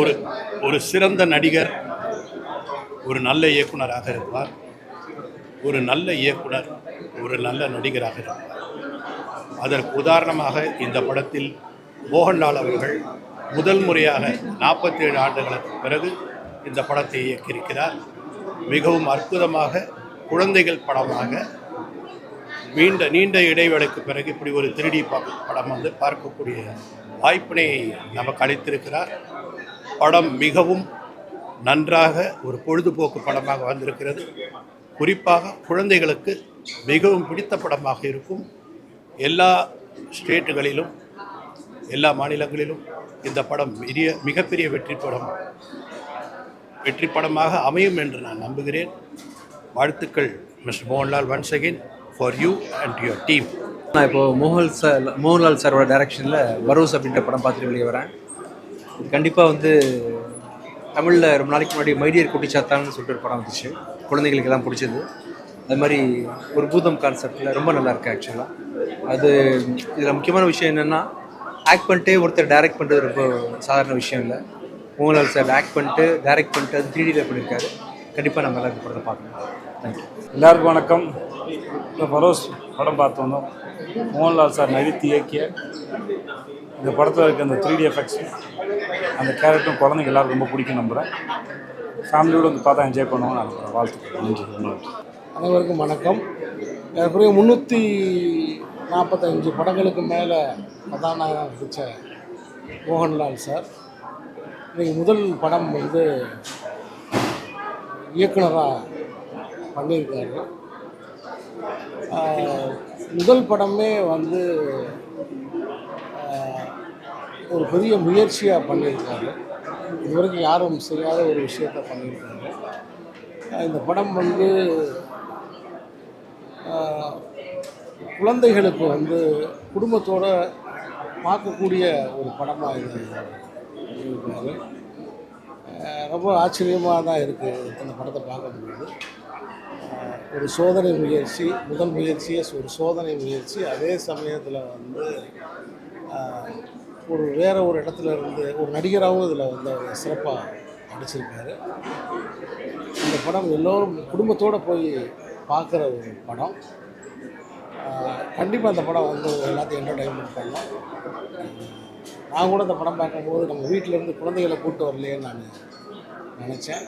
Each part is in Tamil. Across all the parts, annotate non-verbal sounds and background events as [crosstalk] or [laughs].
ஒரு ஒரு சிறந்த நடிகர் ஒரு நல்ல இயக்குனராக இருப்பார். ஒரு நல்ல இயக்குனர் ஒரு நல்ல நடிகராக இருப்பார். அதற்கு உதாரணமாக இந்த படத்தில் மோகன்லால் அவர்கள் முதல் முறையாக நாற்பத்தேழு ஆண்டுகளுக்கு பிறகு இந்த படத்தை இயக்கியிருக்கிறார். மிகவும் அற்புதமாக குழந்தைகள் படமாக நீண்ட நீண்ட இடைவேளைக்கு பிறகு இப்படி ஒரு திருடி படம் வந்து பார்க்கக்கூடிய வாய்ப்பினை நமக்கு அளித்திருக்கிறார். படம் மிகவும் நன்றாக ஒரு பொழுதுபோக்கு படமாக வந்திருக்கிறது. குறிப்பாக குழந்தைகளுக்கு மிகவும் பிடித்த படமாக இருக்கும் எல்லா ஸ்டேட்டுகளிலும் எல்லா மாநிலங்களிலும் இந்த படம் பெரிய மிகப்பெரிய வெற்றி படம் வெற்றி படமாக அமையும் என்று நான் நம்புகிறேன். வாழ்த்துக்கள் mister Mohanlal once again for you and your team. நான் இப்போது மோகன் சார் மோகன்லால் சாரோட டைரக்ஷனில் பரோஸ் அப்படின்ற படம் பார்த்துட்டு வெளியே வரேன். கண்டிப்பாக வந்து தமிழில் ரொம்ப நாளைக்கு முன்னாடி மைடியர் குட்டிச்சாத்தான்னு சொல்லிட்டு ஒரு படம் வந்துச்சு. குழந்தைகளுக்கு எல்லாம் பிடிச்சது. அது மாதிரி ஒரு பூதம் கான்செப்டில் ரொம்ப நல்லா இருக்குது ஆக்சுவலாக அது இதில் முக்கியமான விஷயம் என்னென்னா ஆக்ட் பண்ணிட்டே ஒருத்தர் டைரக்ட் பண்ணுறது ரொம்ப சாதாரண விஷயம் இல்லை. மோகன்லால் சார் ஆக்ட் பண்ணிட்டு டைரக்ட் பண்ணிட்டு அது த்ரீடியில் பண்ணியிருக்காரு கண்டிப்பாக நம்ம எல்லாருக்கும் படத்தை பார்க்கணும். தேங்க்யூ எல்லாருக்கும் வணக்கம். இந்த பரோஸ் படம் பார்த்தோம். மோகன்லால் சார் நடித்து இயக்கிய இந்த படத்தில் இருக்க அந்த த்ரீ டி எஃபெக்ட்ஸ் அந்த கேரக்டரும் குழந்தைங்க எல்லாருக்கும் ரொம்ப பிடிக்கும் நம்புகிறேன் ஃபேமிலியோடு வந்து பார்த்தா என்ஜாய் பண்ணுவோம் நான் வாழ்த்துக்கிறேன் அனைவருக்கும் வணக்கம். ஏற்கனவே முந்நூற்றி நாற்பத்தஞ்சு படங்களுக்கு மேலே கதாநாயகன் நடித்த மோகன்லால் சார். இன்றைக்கி முதல் படம் வந்து இயக்குனராக பண்ணியிருக்காரு. முதல் படமே வந்து ஒரு பெரிய முயற்சியாக பண்ணியிருக்காரு இதுவரைக்கும் யாரும் செய்யாத ஒரு விஷயத்த பண்ணியிருக்காங்க. இந்த படம் வந்து குழந்தைகளுக்கு வந்து குடும்பத்தோடு பார்க்கக்கூடிய ஒரு படமாக இது இருக்காரு ரொம்ப ஆச்சரியமாக தான் இருக்குது இந்த படத்தை பார்க்கும்போது ஒரு சோதனை முயற்சி முதல் முயற்சியே ஒரு சோதனை முயற்சி அதே சமயத்தில் வந்து ஒரு வேறு ஒரு இடத்துல இருந்து ஒரு நடிகராகவும் இதில் வந்து அவர் சிறப்பாக நடிச்சிருக்காரு. இந்த படம் எல்லோரும் குடும்பத்தோடு போய் பார்க்குற ஒரு படம். கண்டிப்பாக அந்த படம் வந்து எல்லாத்தையும் என்டர்டைன்மெண்ட் பண்ணலாம். நான் கூட இந்த படம் பார்க்கும்போது நம்ம வீட்டிலேருந்து குழந்தைகளை கூப்பிட்டு வரலையேன்னு நான் நினச்சேன்.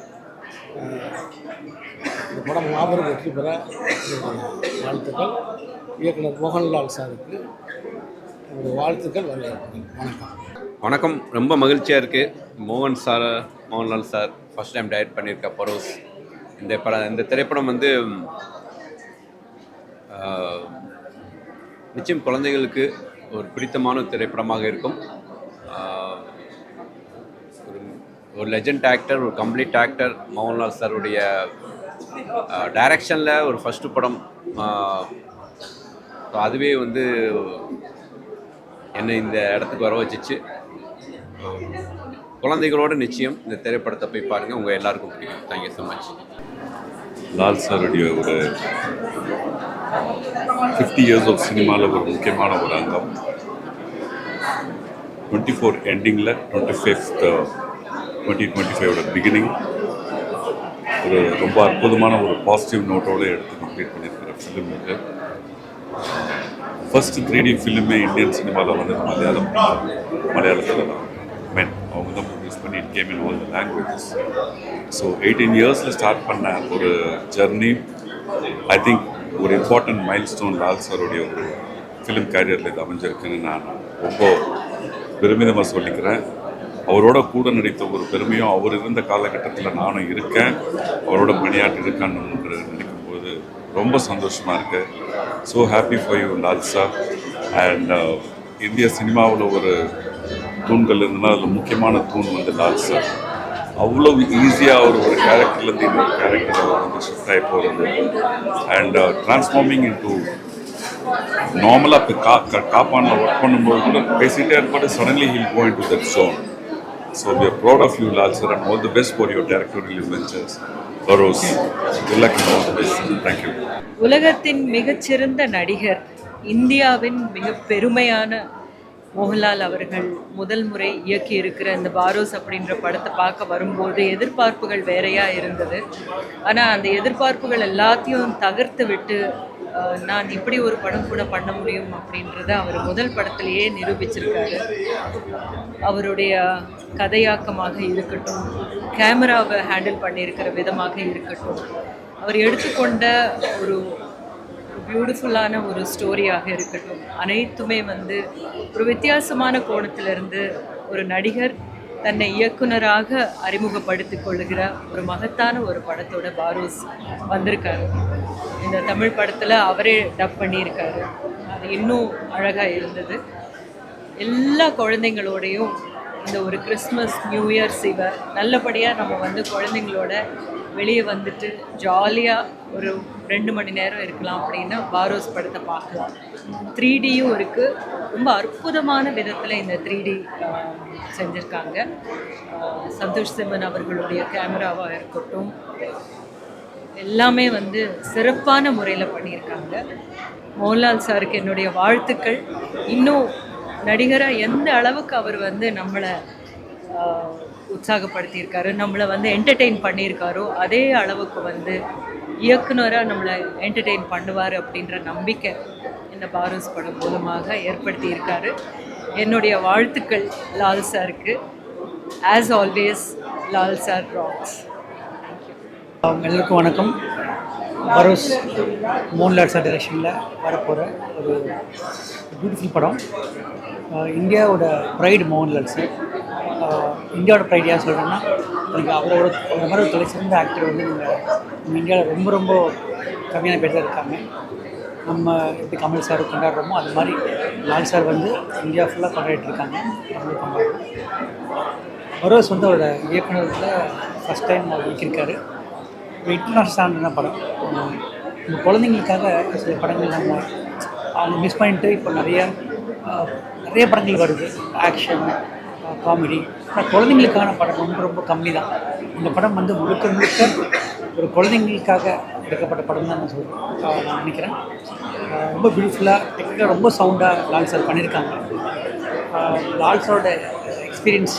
இந்த படம் மாபெரும் வெற்றி பெற வாழ்த்துக்கள். இயக்குனர் மோகன்லால் சாருக்கு. என்னுடைய வாழ்த்துக்கள் வரவேற்கிறேன் வணக்கம். வணக்கம். ரொம்ப மகிழ்ச்சியாக இருக்குது மோகன் sir Mohanlal sir first time direct பண்ணியிருக்க பரோஸ். இந்த படம் இந்த திரைப்படம் வந்து நிச்சயம் குழந்தைகளுக்கு ஒரு பிடித்தமான திரைப்படமாக இருக்கும். ஒரு லெஜண்ட் ஆக்டர் ஒரு கம்ப்ளீட் ஆக்டர் மோகன்லால் சாருடைய டைரக்ஷனில் ஒரு ஃபஸ்ட்டு படம் அதுவே வந்து என்னை இந்த இடத்துக்கு வர வச்சிச்சு. குழந்தைகளோட நிச்சயம் இந்த திரைப்படத்தை போய் பாருங்கள் உங்கள் எல்லாருக்கும் பிடிக்கும். தேங்க்யூ ஸோ மச் லால் சாருடைய ஒரு ஃபிஃப்டி இயர்ஸ் ஆஃப் சினிமாவில் ஒரு முக்கியமான ஒரு அங்கம். டுவெண்ட்டி ஃபோர் எண்டிங்கில் டுவெண்ட்டி ஃபிஃப்த் டுவெண்ட்டி டுவெண்ட்டி ஃபைவோட பிகினிங் ஒரு ரொம்ப அற்புதமான ஒரு பாசிட்டிவ் நோட்டோடு எடுத்து கம்ப்ளீட் பண்ணியிருக்கிற ஃபிலிம் இது. ஃபர்ஸ்ட் த்ரீ டி ஃபிலிமே இந்தியன் சினிமாவில் வந்து மலையாளம் மலையாளத்தில் தான். மென் அவங்க தான் ப்ரொடியூஸ் பண்ணி it came in all the languages so eighteen இயர்ஸில் ஸ்டார்ட் பண்ண ஒரு ஜர்னி ஐ திங்க் ஒரு இம்பார்ட்டன்ட் மைல் ஸ்டோன் லால் சாருடைய ஒரு ஃபிலிம் கேரியரில் இது அமைஞ்சிருக்குன்னு நான் ரொம்ப பெருமிதமாக சொல்லிக்கிறேன். அவரோட கூட நடித்த ஒரு பெருமையும் அவர் இருந்த காலகட்டத்தில் நானும் இருக்கேன். அவரோட பணியாற்றி இருக்கான்னு நினைக்கிறேன் ரொம்ப சந்தோஷமாக இருக்கு. ஸோ ஹாப்பி ஃபார் யூ லால்சா சார் அண்ட் இந்திய சினிமாவில் ஒரு தூண்கள் இருந்ததுன்னா அதில் முக்கியமான தூண் வந்து லால்சா சார் அவ்வளோ ஈஸியாக அவர் ஒரு கேரக்டர்லேருந்து இன்னொரு கேரக்டர் அவர் வந்து ஷிஃப்ட் ஆகி போகிறது அண்ட் ட்ரான்ஸ்ஃபார்மிங் இன் டூ நார்மலாக இப்போ கா காப்பானில் ஒர்க் பண்ணும்போது கூட பேசிகிட்டே இருப்பாரு. Suddenly he'll go to that zone So we are proud of you Lal sir, and all the best for your directorial ventures. Burrows, good luck and all the best. Thank you. உலகத்தின் மிகச்சிறந்த நடிகர் இந்தியாவின் மிக பெருமையான மோகன்லால் அவர்கள் முதல் முறை இயக்கி இருக்கிற இந்த பாரோஸ் அப்படின்ற படத்தை பார்க்க வரும்போது எதிர்பார்ப்புகள் வேறையாக இருந்தது. ஆனால் அந்த எதிர்பார்ப்புகள் எல்லாத்தையும் தகர்த்து விட்டு நான் இப்படி ஒரு படம் கூட பண்ண முடியும் அப்படின்றத அவர் முதல் படத்திலேயே நிரூபிச்சிருக்காரு. அவருடைய கதையாக்கமாக இருக்கட்டும் கேமராவை ஹேண்டில் பண்ணியிருக்கிற விதமாக இருக்கட்டும் அவர் எடுத்துக்கொண்ட ஒரு பியூட்டிஃபுல்லான ஒரு ஸ்டோரியாக இருக்கட்டும் அனைத்துமே வந்து ஒரு வித்தியாசமான கோணத்திலிருந்து ஒரு நடிகர் தன்னை இயக்குனராக அறிமுகப்படுத்திக் கொள்ளுகிற ஒரு மகத்தான ஒரு படத்தோட பாரூஸ் வந்திருக்காரு. இந்த தமிழ் படத்தில் அவரே டப் பண்ணியிருக்காரு. அது இன்னும் அழகாக இருந்தது. எல்லா குழந்தைங்களோடையும் இந்த ஒரு கிறிஸ்மஸ் நியூ இயர்ஸ் இவ நல்லபடியாக நம்ம வந்து குழந்தைங்களோட வெளியே வந்துட்டு ஜாலியாக ஒரு ரெண்டு மணி நேரம் இருக்கலாம் அப்படின்னா பாரோஸ் படத்தை பார்க்கலாம். த்ரீ டியும் இருக்குது ரொம்ப அற்புதமான விதத்தில் இந்த த்ரீ டி செஞ்சுருக்காங்க. சந்தோஷ் சிம்மன் அவர்களுடைய கேமராவாக இருக்கட்டும். எல்லாமே வந்து சிறப்பான முறையில் பண்ணியிருக்காங்க. மோகன்லால் சாருக்கு என்னுடைய வாழ்த்துக்கள். இன்னும் நடிகராக எந்த அளவுக்கு அவர் வந்து நம்மளை உற்சாகப்படுத்தியிருக்காரு நம்மளை வந்து என்டர்டெயின் பண்ணியிருக்காரோ அதே அளவுக்கு வந்து இயக்குனராக நம்மளை என்டர்டெயின் பண்ணுவார் அப்படின்ற நம்பிக்கை இந்த பாரஸ் படம் மூலமாக ஏற்படுத்தியிருக்காரு. என்னுடைய வாழ்த்துக்கள் லால் சாருக்கு. As always Lal sir rocks எல்லாருக்கும் வணக்கம். பரோஸ் மோன்லாட் சார் டிரெக்ஷனில் வரப்போகிற ஒரு பியூட்டிஃபுல் படம். இந்தியாவோட ப்ரைடு மோகன்லால் சார். இந்தியாவோட ப்ரைட் ஏன் சொல்கிறேன்னா எனக்கு அவரோட அவரை மாதிரி ஒரு தலை சிறந்த ஆக்டர் வந்து நீங்கள் நம்ம இந்தியாவில் ரொம்ப ரொம்ப கம்மியான பேர் தான் இருக்காங்க. நம்ம எப்படி கமல் சார் கொண்டாடுறோமோ அது மாதிரி லால் சார் வந்து இந்தியா ஃபுல்லாக கொண்டாடிட்டு இருக்காங்க. கொண்டாடுறோம் பரோஸ் வந்து அவரோட இயக்குநரில் ஃபஸ்ட் டைம் அவர் இயக்கியிருக்காரு. இன்டர்நேஷ்னலான படம். இந்த குழந்தைங்களுக்காக சில படங்கள் நம்ம அவங்க மிஸ் பண்ணிட்டு இப்போ நிறைய நிறைய படங்கள் வருது. ஆக்ஷன் காமெடி ஆனால் குழந்தைங்களுக்கான படம் ரொம்ப ரொம்ப கம்மி தான். இந்த படம் வந்து முழுக்க முழுக்க ஒரு குழந்தைங்களுக்காக எடுக்கப்பட்ட படம் தான் நான் சொல்கிறேன் நான் நினைக்கிறேன். ரொம்ப பியூட்டிஃபுல்லாக டெக்னிக்காக ரொம்ப சவுண்டாக லால் சார் பண்ணியிருக்காங்க. லால் சாரோட எக்ஸ்பீரியன்ஸ்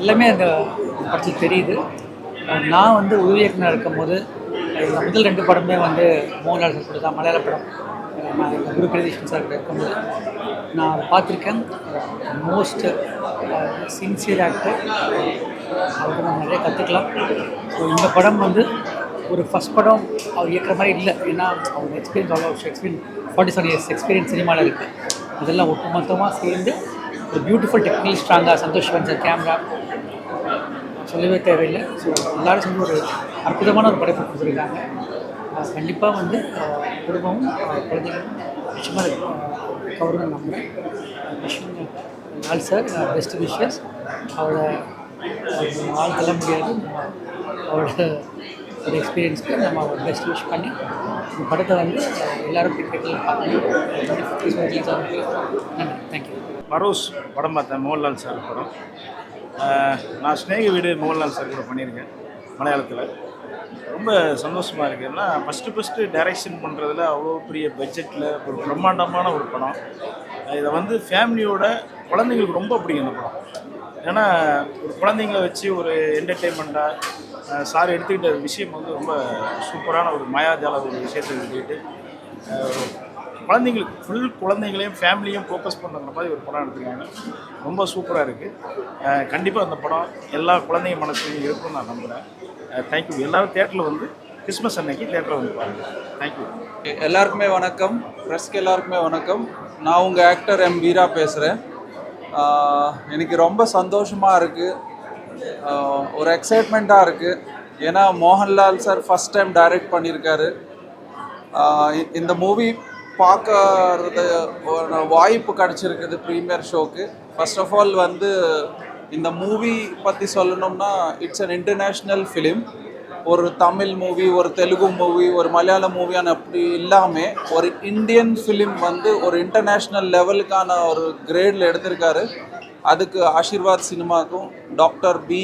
எல்லாமே அந்த படத்தில் தெரியுது. நான் வந்து உதவி இயக்குனர் இருக்கும்போது எங்கள் முதல் ரெண்டு படமே வந்து மோகன்லால் சார் கூட தான் மலையாள படம். நான் குரு பிரதீஷன் சார் கூட இருக்கும்போது நான் பார்த்துருக்கேன். மோஸ்ட் சின்சியர் ஆக்டர் அவருக்கு நம்ம நிறைய கற்றுக்கலாம் ஸோ இந்த படம் வந்து ஒரு ஃபஸ்ட் படம் அவர் இயக்குற மாதிரி இல்லை. ஏன்னா அவங்க எக்ஸ்பீரியன்ஸ் அவ்வளோ experience forty seven years experience சினிமாவில் இருக்குது அதெல்லாம் ஒட்டுமொத்தமாக சேர்ந்து ஒரு பியூட்டிஃபுல் டெக்னிக்கல் ஸ்ட்ராங்காக சந்தோஷ் சார் கேமரா சொல்லவே தேவையில்லை. ஸோ எல்லாரும் சேர்ந்து ஒரு அற்புதமான ஒரு படைப்பு கொடுத்துருக்காங்க. கண்டிப்பாக வந்து குடும்பமும் அஹ், குழந்தைகளும் நிச்சயமாக கவர்மெண்ட் நம்புகிறேன் ஆல் சார் பெஸ்ட் விஷஸ் அவளை ஆள் தள்ள முடியாது. அவளோட ஒரு எக்ஸ்பீரியன்ஸ்க்கு நம்ம ஒரு பெஸ்ட் விஷ் பண்ணி இந்த படத்தை வந்து எல்லோரும் கிரிக்கெட்டில் பார்க்கணும். நன்றி தேங்க்யூ பரோஸ் படம் பார்த்தேன். மோகன்லால் சார் படம். நான் ஸ்நேக வீடு மோகன்லால் சார் கூட பண்ணியிருக்கேன் மலையாளத்தில். ரொம்ப சந்தோஷமாக இருக்குது ஏன்னா ஃபஸ்ட்டு ஃபஸ்ட்டு டைரக்ஷன் பண்ணுறதுல அவ்வளோ பெரிய பட்ஜெட்டில் ஒரு பிரம்மாண்டமான ஒரு படம். இதை வந்து ஃபேமிலியோட குழந்தைங்களுக்கு ரொம்ப பிடிக்கும் இந்த படம். ஏன்னா ஒரு குழந்தைங்கள வச்சு ஒரு என்டர்டெயின்மெண்ட்டாக சார் எடுத்துக்கிட்ட விஷயம் வந்து ரொம்ப சூப்பரான ஒரு மாயாஜால ஒரு விஷயத்தை எடுத்துக்கிட்டு குழந்தைங்களுக்கு ஃபுல் குழந்தைங்களையும் ஃபேமிலியும் ஃபோக்கஸ் பண்ணுற மாதிரி ஒரு படம் எடுத்துருக்காங்க. ரொம்ப சூப்பராக இருக்குது கண்டிப்பாக அந்த படம் எல்லா குழந்தைங்க மனசுலையும் இருக்கும்னு நான் நம்புகிறேன் தேங்க்யூ எல்லாரும் தேட்டரில் வந்து கிறிஸ்மஸ் அன்னைக்கு தேட்டரில் வந்து பாருங்கள் தேங்க்யூ எல்லாருக்குமே வணக்கம். ப்ரெஸ்க்கு எல்லாருக்குமே வணக்கம். நான் உங்கள் ஆக்டர் எம் வீரா பேசுகிறேன் எனக்கு ரொம்ப சந்தோஷமாக இருக்குது ஒரு எக்ஸைட்மெண்ட்டாக இருக்குது ஏன்னா Mohanlal sir first time direct பண்ணியிருக்காரு இந்த மூவி பார்க்கறது ஒரு வாய்ப்பு கிடச்சிருக்குது ப்ரீமியர் ஷோக்கு ஃபர்ஸ்ட் ஆஃப் ஆல் வந்து இந்த மூவி பற்றி சொல்லணும்னா இட்ஸ் அன் இன்டர்நேஷ்னல் ஃபிலிம் ஒரு தமிழ் மூவி ஒரு தெலுங்கு மூவி ஒரு மலையாள மூவியான அப்படி இல்லாமல் ஒரு இந்தியன் ஃபிலிம் வந்து ஒரு இன்டர்நேஷ்னல் லெவலுக்கான ஒரு கிரேடில் எடுத்திருக்காரு. அதுக்கு ஆஷிர்வாத் சினிமாக்கும் டாக்டர் பி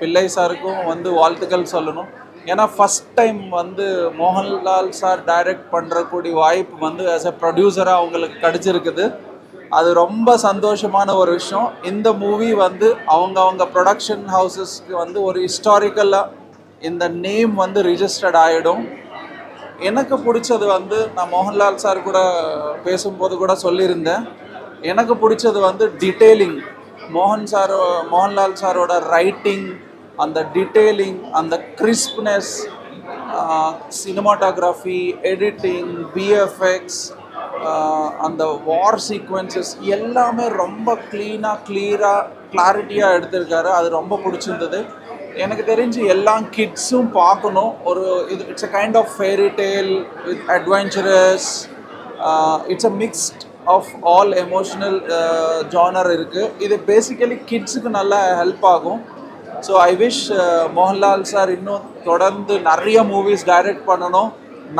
பிள்ளை சாருக்கும் வந்து வாழ்த்துக்கள் சொல்லணும். ஏன்னா ஃபஸ்ட் டைம் வந்து மோகன்லால் சார் டைரக்ட் பண்ணுறக்கூடிய வாய்ப்பு வந்து ஆஸ் எ ப்ரொடியூசராக அவங்களுக்கு கிடச்சிருக்குது. அது ரொம்ப சந்தோஷமான ஒரு விஷயம். இந்த மூவி வந்து அவங்க அவங்க ப்ரொடக்ஷன் ஹவுசஸ்க்கு வந்து ஒரு ஹிஸ்டாரிக்கலாக இந்த நேம் வந்து ரிஜிஸ்டர்ட் ஆகிடும் எனக்கு பிடிச்சது வந்து நான் மோகன்லால் சார் கூட பேசும்போது கூட சொல்லியிருந்தேன். எனக்கு பிடிச்சது வந்து டீட்டெயிலிங் மோகன் சார் மோகன்லால் சாரோட ரைட்டிங் அந்த டீட்டெயிலிங் அந்த கிறிஸ்ப்னஸ் சினிமாட்டோகிராஃபி எடிட்டிங் பிஎஃப்எக்ஸ் அந்த வார் சீக்வன்சஸ் எல்லாமே ரொம்ப க்ளீனாக கிளியராக கிளாரிட்டியாக எடுத்திருக்காரு. அது ரொம்ப பிடிச்சிருந்தது. எனக்கு தெரிஞ்சு எல்லா கிட்ஸும் பார்க்கணும். ஒரு இது it's a kind of fairy tale with adventurous it's a mixed of all emotional genre இருக்குது இது பேசிக்கலி கிட்ஸுக்கு நல்லா ஹெல்ப் ஆகும். So I wish Mohanlal sir இன்னும் தொடர்ந்து நிறைய மூவிஸ் டைரக்ட் பண்ணணும்.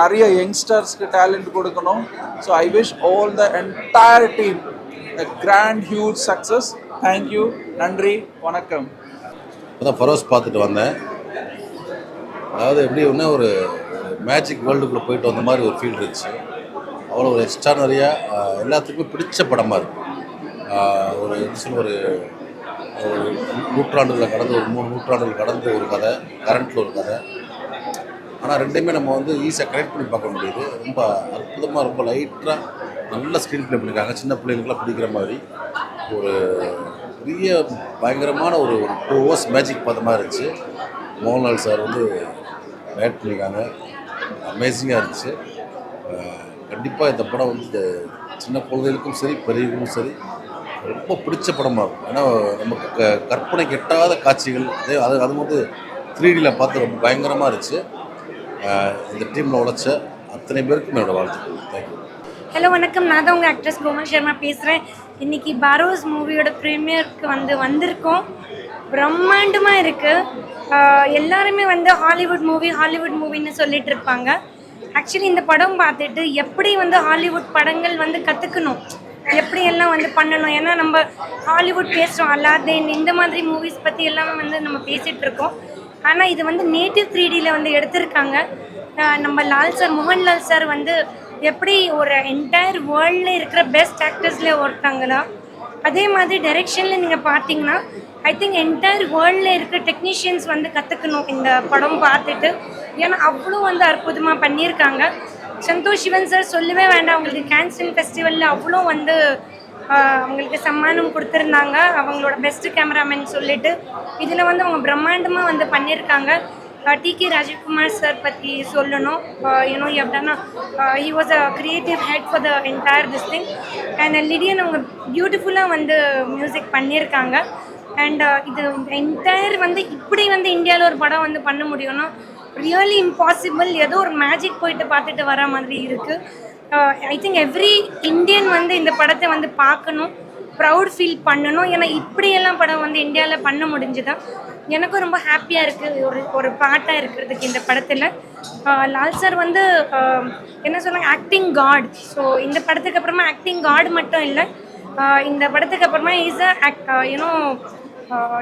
நிறைய யங்ஸ்டர்ஸ்க்கு டேலண்ட் கொடுக்கணும். So I wish all the entire team grand huge success thank you நன்றி. வணக்கம். இப்போ தான் ஃபரோஸ் பார்த்துட்டு வந்தேன். அதாவது எப்படி ஒன்று ஒரு மேஜிக் வேர்ல்டுக்குள்ளே போயிட்டு வந்த மாதிரி ஒரு ஃபீல் இருந்துச்சு. அவ்வளோ ஒரு எக்ஸ்ட்ரானரியாக எல்லாத்துக்குமே பிடிச்ச படமாக இருக்கு ஒரு என்ன சொல்ல ஒரு ஒரு நூற்றாண்டுகளில் கடந்து ஒரு மூணு நூற்றாண்டுகள் கடந்து ஒரு கதை கரண்ட்டில் ஒரு கதை. ஆனால் ரெண்டுமே நம்ம வந்து ஈஸியாக கனெக்ட் பண்ணி பார்க்க முடியுது. ரொம்ப அற்புதமாக ரொம்ப லைட்டாக நல்ல ஸ்க்ரீன் ப்ளே பண்ணியிருக்காங்க சின்ன பிள்ளைங்களுக்குலாம் பிடிக்கிற மாதிரி. ஒரு பெரிய பயங்கரமான ஒரு ஒரு டூ ஹவர்ஸ் மேஜிக் பார்த்த மாதிரி இருந்துச்சு. மோகன்லால் சார் வந்து டைரக்ட் பண்ணியிருக்காங்க. அமேசிங்காக இருந்துச்சு. கண்டிப்பாக இந்த படம் வந்து இந்த சின்ன குழந்தைகளுக்கும் சரி பெரியவங்களுக்கும் சரி ரொம்ப பிடிச்ச படமாக இருக்கும். ஏன்னா நமக்கு க கற்பனை கெட்டாத காட்சிகள் அதே அது அது வந்து த்ரீடியில் பார்த்து ரொம்ப பயங்கரமாக இருந்துச்சு. இந்த டீமில் உழைச்ச அத்தனை பேருக்கும் என்னோடய வாழ்த்துக்கள். தேங்க்யூ ஹலோ வணக்கம். நான் தான் உங்கள் ஆக்ட்ரஸ் கோமல் சர்மா பேசுகிறேன் இன்னைக்கு பாரோஸ் மூவியோட ப்ரீமியருக்கு வந்து வந்திருக்கோம். பிரம்மாண்டமாக இருக்குது எல்லாருமே வந்து ஹாலிவுட் மூவி ஹாலிவுட் மூவின்னு சொல்லிட்டு இருப்பாங்க. ஆக்சுவலி இந்த படம் பார்த்துட்டு எப்படி வந்து ஹாலிவுட் படங்கள் வந்து கற்றுக்கணும் எப்படி எல்லாம் வந்து பண்ணணும்? ஏன்னா நம்ம ஹாலிவுட் பேசுகிறோம் அல்லாதேன் இந்த மாதிரி மூவிஸ் பற்றி எல்லாமே வந்து நம்ம பேசிகிட்டு இருக்கோம். ஆனால் இது வந்து நேட்டிவ் த்ரீ டியில் வந்து எடுத்திருக்காங்க. நம்ம லால் சார் மோகன்லால் சார் வந்து எப்படி ஒரு என்டையர் வேர்ல்டில் இருக்கிற பெஸ்ட் ஆக்டர்ஸில் ஒருத்தாங்களா அதே மாதிரி டைரெக்ஷனில் நீங்கள் பார்த்தீங்கன்னா ஐ திங்க் என்டையர் வேர்ல்டில் இருக்கிற டெக்னீஷியன்ஸ் வந்து கற்றுக்கணும் இந்த படம் பார்த்துட்டு. ஏன்னா அவ்வளோ வந்து அற்புதமாக பண்ணியிருக்காங்க. சந்தோஷ் சிவன் சார் சொல்லவே வேண்டாம். அவங்களுக்கு கேன்சன் ஃபெஸ்டிவலில் அவ்வளோ வந்து அவங்களுக்கு சம்மானம் கொடுத்துருந்தாங்க. அவங்களோட பெஸ்ட்டு கேமராமேன் சொல்லிட்டு. இதில் வந்து அவங்க பிரம்மாண்டமாக வந்து பண்ணியிருக்காங்க. டி கே ராஜீவ்குமார் சார் பற்றி சொல்லணும். யூனோ எப்படின்னா he was a creative head for the entire this thing and Lydian அவங்க பியூட்டிஃபுல்லாக வந்து மியூசிக் பண்ணியிருக்காங்க. அண்ட் இது என்டையர் வந்து இப்படி வந்து இந்தியாவில் ஒரு படம் வந்து பண்ண முடியும்னா ரியலி இம்பாசிபிள் ஏதோ ஒரு மேஜிக் போயிட்டு பார்த்துட்டு வர மாதிரி இருக்குது ஐ திங்க் எவ்ரி இந்தியன் வந்து இந்த படத்தை வந்து பார்க்கணும் ப்ரௌட் ஃபீல் பண்ணணும். ஏன்னா இப்படியெல்லாம் படம் வந்து இந்தியாவில் பண்ண முடிஞ்சுதான் எனக்கும் ரொம்ப ஹாப்பியாக இருக்குது ஒரு ஒரு பாட்டாக இருக்கிறதுக்கு இந்த படத்தில். Uh, லால் சார் வந்து uh, என்ன சொன்னாங்க? ஆக்டிங் காட் ஸோ இந்த படத்துக்கு அப்புறமா ஆக்டிங் காட் மட்டும் இல்லை. Uh, இந்த படத்துக்கு அப்புறமா இஸ் அ யூனோ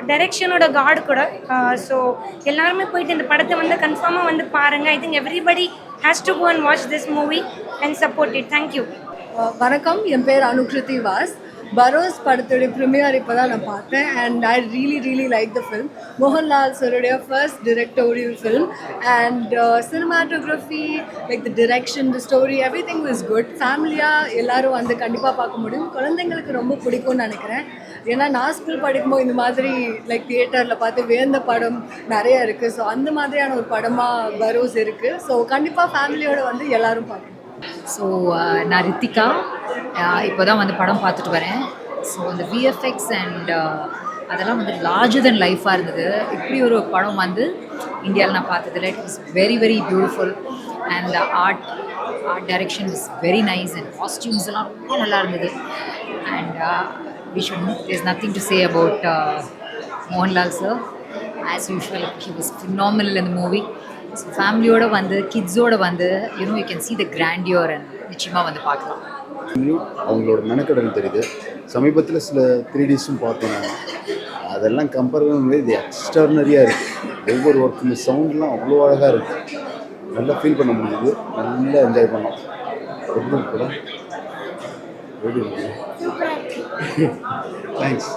டைரெக்ஷனோட காட். கூட ஸோ எல்லாருமே போயிட்டு இந்த படத்தை வந்து கன்ஃபார்மாக வந்து பாருங்கள் I think everybody has to go and watch this movie and support it thank you வணக்கம். என் பேர் அனுக்ருதி வாஸ் பரோஸ் படத்துடைய ப்ரிமியர் இப்போ தான் நான் பார்த்தேன். And I really really like the film Mohanlal சருடைய first directorial film and cinematography like the direction the story everything is good ஃபேமிலியாக எல்லாரும் வந்து கண்டிப்பாக பார்க்க முடியும். குழந்தைங்களுக்கு ரொம்ப பிடிக்கும்னு நினைக்கிறேன். ஏன்னா நான் ஸ்கூல் படிக்கும்போது இந்த மாதிரி லைக் தியேட்டரில் பார்த்து வேந்த படம் நிறைய இருக்குது ஸோ அந்த மாதிரியான ஒரு படமாக பரோஸ் இருக்குது ஸோ கண்டிப்பாக ஃபேமிலியோடு வந்து எல்லோரும் பார்க்கணும். ஸோ uh, நான் ரித்திகா. இப்போ தான் வந்து படம் பார்த்துட்டு வரேன். ஸோ அந்த விஎஃப்எக்ஸ் அண்ட் uh, அதெல்லாம் வந்து லார்ஜர் தென் லைஃப்பாக இருந்தது. இப்படி ஒரு படம் வந்து இந்தியாவில் நான் பார்த்ததில்ல. It was very very beautiful and art art direction is very nice and costumes எல்லாம் ரொம்ப நல்லா இருந்தது. And we should is nothing to say about Mohanlal sir as usual he was phenomenal இந்த மூவி ஃபேமிலியோட வந்து கிட்ஸோட வந்து you know you can see the grandeur and நிச்சயமாக வந்து பார்க்கலாம். அவங்களோட மெனக்கடல் தெரியுது. சமீபத்தில் சில த்ரீ டிஸும் பார்த்தேன் நான் அதெல்லாம் கம்பேர் பண்ணும்போது இது எக்ஸ்ட்ரானரியாக இருக்குது ஒவ்வொரு ஒர்க்குமே சவுண்ட்லாம் அவ்வளோ அழகாக இருக்குது நல்லா ஃபீல் பண்ண முடியுது. நல்லா என்ஜாய் பண்ணோம். எப்படி எப்படி இருக்கு. [laughs] தேங்க்ஸ்